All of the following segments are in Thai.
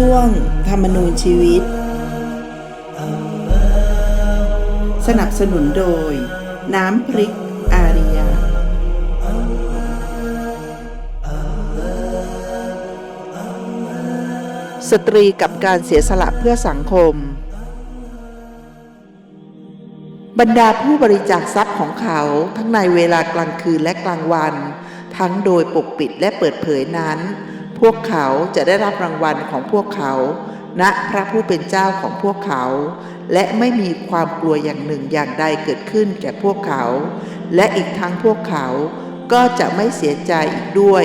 ช่วงธรรมนูญชีวิต สนับสนุนโดย น้ำพริกอาริยา สตรีกับการเสียสละเพื่อสังคม บรรดาผู้บริจาคทรัพย์ของเขาทั้งในเวลากลางคืนและกลางวัน ทั้งโดยปกปิดและเปิดเผยนั้น พวกเขาจะได้รับรางวัลของพวกเขาณพระผู้เป็นเจ้าของพวกเขา และไม่มีความกลัวอย่างหนึ่งอย่างใดเกิดขึ้นแก่พวกเขา และอีกทั้งพวกเขาก็จะไม่เสียใจอีกด้วย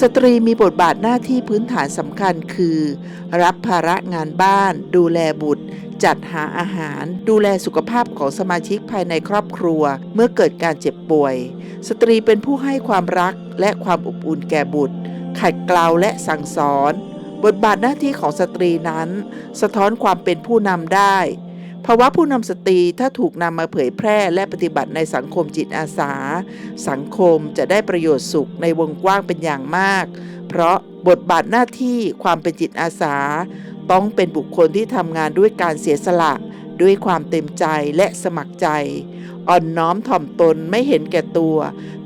สตรีมีบทบาทหน้าที่พื้นฐานสำคัญคือ รับภาระงานบ้าน ดูแลบุตร จัดหาอาหาร ดูแลสุขภาพของสมาชิกภายในครอบครัว เมื่อเกิดการเจ็บป่วย สตรีเป็นผู้ให้ความรักและความอบอุ่นแก่บุตร ขัดเกลาและสั่งสอน บทบาทหน้าที่ของสตรีนั้น สะท้อนความเป็นผู้นำได้ภาวะผู้นำสตรีถ้าถูกนำมาเผยแพร่และปฏิบัติในสังคมจิตอาสา สังคมจะได้ประโยชน์สุขในวงกว้างเป็นอย่างมาก เพราะบทบาทหน้าที่ความเป็นจิตอาสา ต้องเป็นบุคคลที่ทำงานด้วยการเสียสละ ด้วยความเต็มใจและสมัครใจ อ่อนน้อมถ่อมตนไม่เห็นแก่ตัว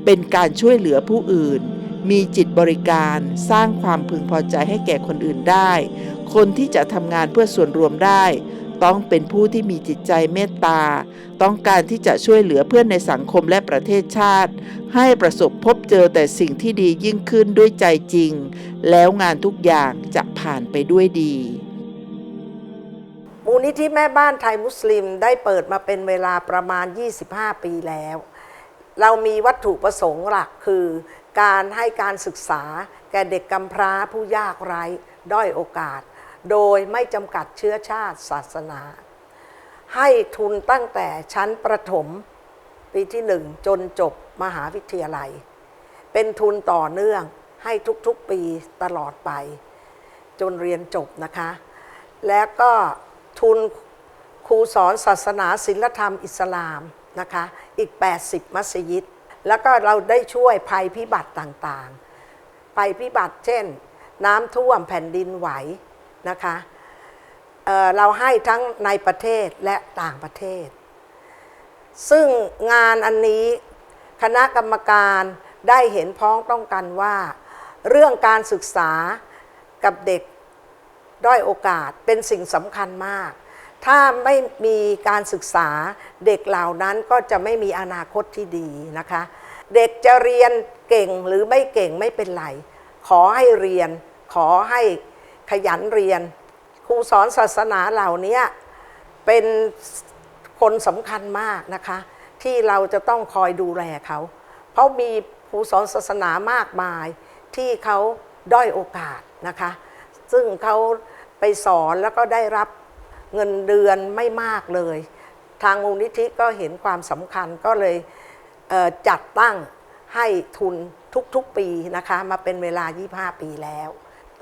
เป็นการช่วยเหลือผู้อื่น มีจิตบริการสร้างความพึงพอใจให้แก่คนอื่นได้ คนที่จะทำงานเพื่อส่วนรวมได้ ต้องเป็นผู้ที่มีจิตใจเมตตา ต้องการที่จะช่วยเหลือเพื่อนในสังคมและประเทศชาติ ให้ประสบพบเจอแต่สิ่งที่ดียิ่งขึ้นด้วยใจจริง แล้วงานทุกอย่างจะผ่านไปด้วยดี นิธิแม่บ้านไทยมุสลิมได้เปิดมาเป็นเวลาประมาณ 25 ปีแล้ว เรามีวัตถุประสงค์หลักคือการให้การศึกษาแก่เด็กกำพร้าผู้ยากไร้ด้อยโอกาส โดยไม่จำกัดเชื้อชาติศาสนา ให้ทุนตั้งแต่ชั้นประถมปีที่หนึ่งจนจบมหาวิทยาลัย เป็นทุนต่อเนื่องให้ทุกๆปีตลอดไป จนเรียนจบนะคะ และก็ ทุนครูสอนศาสนาศิลธรรมอิสลามนะคะอีก 80 มัสยิด แล้วก็เราได้ช่วยภัยพิบัติต่างๆ ภัยพิบัติเช่น น้ำท่วมแผ่นดินไหวนะคะเเราให้ทั้งในประเทศและต่างประเทศ ซึ่งงานอันนี้คณะกรรมการได้เห็นพ้องต้องกันว่า เรื่องการศึกษากับเด็ก ด้อยโอกาสเป็นสิ่งสำคัญมาก ถ้าไม่มีการศึกษาเด็กเหล่านั้นก็จะไม่มีอนาคตที่ดีนะคะ เด็กจะเรียนเก่งหรือไม่เก่งไม่เป็นไร ขอให้เรียน ขอให้ขยันเรียน ครูสอนศาสนาเหล่านี้เป็นคนสำคัญมากนะคะ ที่เราจะต้องคอยดูแลเขา เพราะมีครูสอนศาสนามากมายที่เขาด้อยโอกาสนะคะ ซึ่งเขาไปสอนแล้วก็ได้รับเงินเดือนไม่มากเลย ทางมูลนิธิก็เห็นความสำคัญก็เลยเจัดตั้งให้ทุนทุกๆปีนะคะ มาเป็นเวลา 25 ปีแล้ว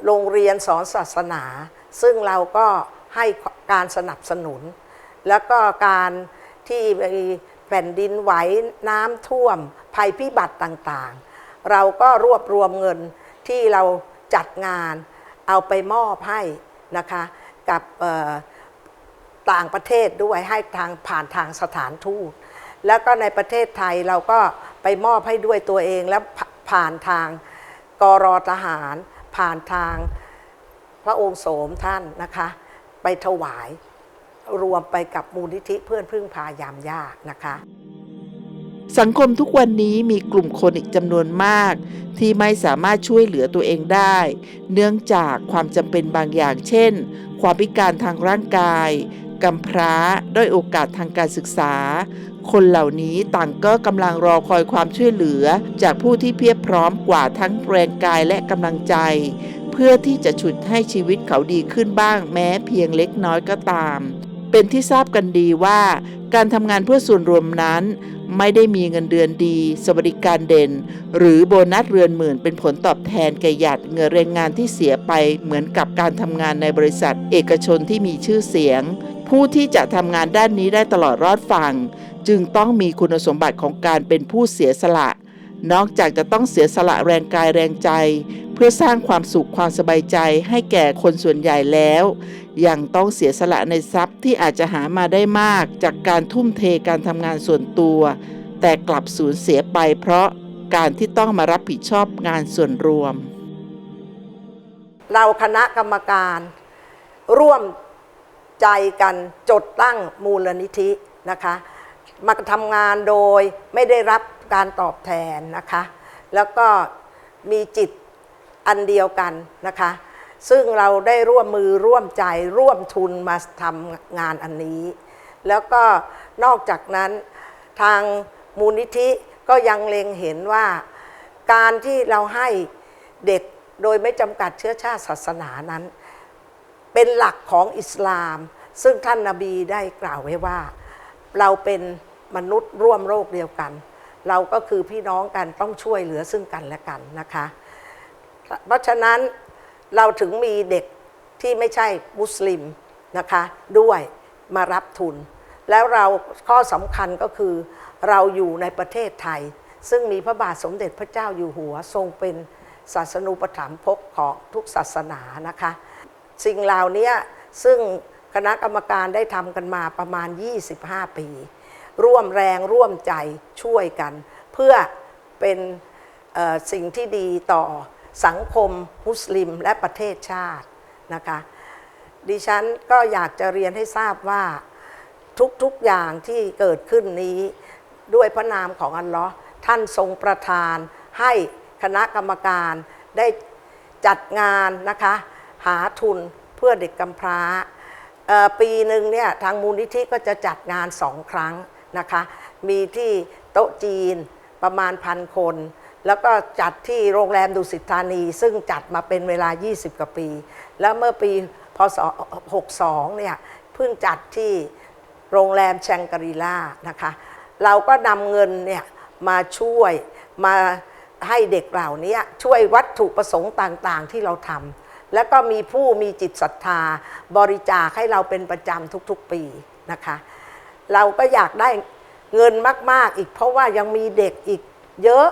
โรงเรียนสอนศาสนา ซึ่งเราก็ให้การสนับสนุน แล้วก็การที่มีแผ่นดินไหวน้ำท่วม ภัยพิบัติต่างๆ เราก็รวบรวมเงินที่เราจัดงาน เอาไปมอบให้นะคะกับต่างประเทศด้วยให้ทางผ่านทางสถานทูต แล้วก็ในประเทศไทยเราก็ไปมอบให้ด้วยตัวเองแล้วผผ่านทางกรอทหาร ผ่านทางพระองค์โสมท่านนะคะ ไปถวายรวมไปกับมูลนิธิเพื่อนพึ่งพายามยากนะคะ สังคมทุกวันนี้มีกลุ่มคนอีกจำนวนมาก ที่ไม่สามารถช่วยเหลือตัวเองได้ เนื่องจากความจำเป็นบางอย่าง เช่น ความพิการทางร่างกายกำพร้าด้อยโอกาสทางการศึกษา คนเหล่านี้ต่างก็กำลังรอคอยความช่วยเหลือ จากผู้ที่เพียบพร้อมกว่าทั้งแรงกายและกำลังใจ เพื่อที่จะฉุดให้ชีวิตเขาดีขึ้นบ้างแม้เพียงเล็กน้อยก็ตาม เป็นที่ทราบกันดีว่า การทำงานเพื่อส่วนรวมนั้น ไม่ได้มีเงินเดือนดี สวัสดิการเด่น หรือโบนัสเรือนหมื่นเป็นผลตอบแทนแก่หยาดเงื่อแรงงานที่เสียไปเหมือนกับการทำงานในบริษัทเอกชนที่มีชื่อเสียง ผู้ที่จะทำงานด้านนี้ได้ตลอดรอดฝั่ง จึงต้องมีคุณสมบัติของการเป็นผู้เสียสละ นอกจากจะต้องเสียสละแรงกายแรงใจ เพื่อสร้างความสุขความสบายใจให้แก่คนส่วนใหญ่แล้ว ยังต้องเสียสละในทรัพย์ที่อาจจะหามาได้มากจากการทุ่มเทการทำงานส่วนตัว แต่กลับสูญเสียไปเพราะการที่ต้องมารับผิดชอบงานส่วนรวม เราคณะกรรมการ ร่วมใจกันจดตั้งมูลนิธินะคะมาทำงานโดยไม่ได้รับการตอบแทนนะคะ แล้วก็มีจิต อันเดียวกันนะคะ ซึ่งเราได้ร่วมมือร่วมใจร่วมทุนมาทำงานอันนี้ แล้วก็นอกจากนั้นทางมูลนิธิก็ยังเล็งเห็นว่า การที่เราให้เด็กโดยไม่จำกัดเชื้อชาติศาสนานั้น เป็นหลักของอิสลาม ซึ่งท่านนาบีได้กล่าวไว้ว่า เราเป็นมนุษย์ร่วมโลกเดียวกัน เราก็คือพี่น้องกันต้องช่วยเหลือซึ่งกันและกันนะคะ เพราะฉะนั้นเราถึงมีเด็กที่ไม่ใช่มุสลิมนะคะด้วยมารับทุน แล้วเราข้อสำคัญก็คือเราอยู่ในประเทศไทย ซึ่งมีพระบาทสมเด็จพระเจ้าอยู่หัวทรงเป็นศาสนูปถัมภกของทุกศาสนานะคะ สิ่งเหล่านี้ซึ่งคณะกรรมการได้ทำกันมาประมาณ 25 ปี ร่วมแรงร่วมใจช่วยกัน เพื่อเป็นสิ่งที่ดีต่อ สังคมมุสลิมและประเทศชาตินะคะดิฉันก็อยากจะเรียนให้ทราบว่าทุกๆอย่างที่เกิดขึ้นนี้ด้วยพระนามของอัลลอฮ์ท่านทรงประทาน ให้คณะกรรมการได้จัดงานนะคะหาทุนเพื่อเด็กกำพร้าปีหนึ่งเนี่ยทางมูลนิธิก็จะจัดงานสองครั้งนะคะ มีที่โต๊ะจีนประมาณพันคน แล้วก็จัดที่โรงแรมดุสิตธานี ซึ่งจัดมาเป็นเวลา 20 กว่าปี แล้วเมื่อปีพศ 62 เนี่ยเพิ่งจัดที่โรงแรมแชงกรีล่านะคะ เราก็นำเงินเนี่ยมาช่วยมาให้เด็กเหล่านี้ช่วยวัตถุประสงค์ต่างๆที่เราทำแล้วก็มีผู้มีจิตศรัทธาบริจาคให้เราเป็นประจำทุกๆปีนะคะ เราก็อยากได้เงินมากๆอีกเพราะว่ายังมีเด็กอีกเยอะ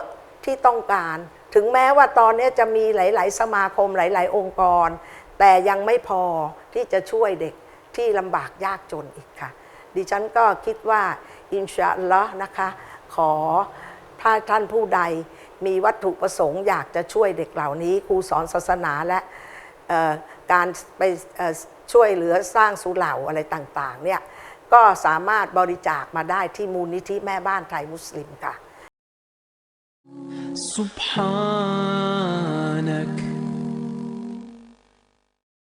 ที่ต้องการ ถึงแม้ว่าตอนนี้จะมีหลาย ๆ สมาคมหลาย ๆ องค์กร แต่ยังไม่พอที่จะช่วยเด็กที่ลำบากยากจนอีกค่ะ ดิฉันก็คิดว่าอินชาอัลลอฮ์นะคะ ขอถ้าท่านผู้ใดมีวัตถุประสงค์อยากจะช่วยเด็กเหล่านี้ครูสอนศาสนาและการไปช่วยเหลือสร้างสุเหร่าอะไรต่าง ๆ เนี่ยก็สามารถบริจาคมาได้ที่มูลนิธิแม่บ้านไทยมุสลิมค่ะ سبحانك.